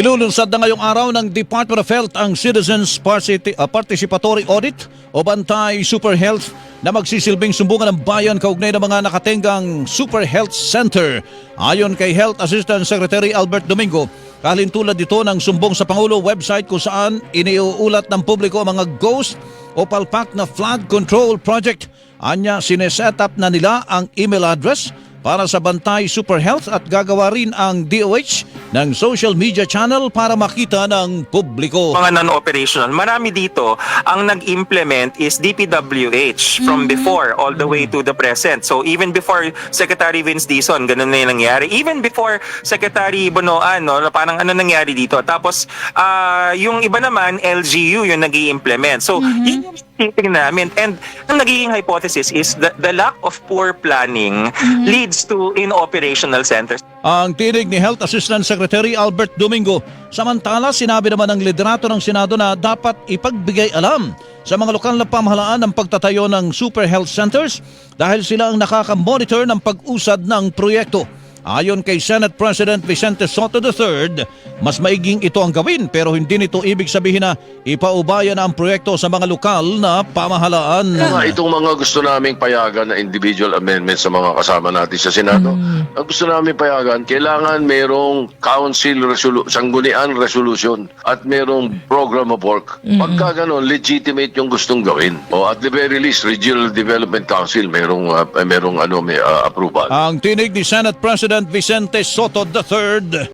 Ilulunsad na ngayong araw ng Department of Health ang Citizens uh, Participatory Audit o Bantay Super Health na magsisilbing sumbungan ng bayan kaugnay ng mga nakatenggang Super Health Center. Ayon kay Health Assistant Secretary Albert Domingo, kalintulad dito ng sumbong sa Pangulo website kung saan iniuulat ng publiko ang mga ghost o palpak na flood control project. Anya, sineset up na nila ang email address para sa Bantay Super Health at gagawa rin ang DOH ng social media channel para makita ng publiko. mga non-operational. Marami dito, ang nag-implement is DPWH from before all the way to the present. So even before Secretary Vince Dizon, ganun na yung nangyari. Even before Secretary Bonoan, no, parang ano nangyari dito. Tapos, ah, yung iba naman, LGU yung nag implement So, yun yung thinking namin. And ang nagiging hypothesis is that the lack of poor planning leads to inoperational centers. Ang tinig ni Health Assistant Secretary Albert Domingo. Samantala, sinabi naman ng liderato ng Senado na dapat ipagbigay alam sa mga lokal na pamahalaan ng pagtatayo ng Super Health Centers dahil sila ang nakaka-monitor ng pag-usad ng proyekto. Ayon kay Senate President Vicente Soto III, mas maiging ito ang gawin pero hindi nito ibig sabihin na ipaubaya na ang proyekto sa mga lokal na pamahalaan. Mga itong mga gusto naming payagan na individual amendments sa mga kasama natin sa Senado, ang gusto namin payagan, kailangan merong council resolu- sanggunian resolution at merong program of work. Pagka ganon, legitimate yung gustong gawin. O at the very least, Regional Development Council, merong, uh, merong ano, may uh, approval. Ang tinig ni Senate President Vicente Soto III.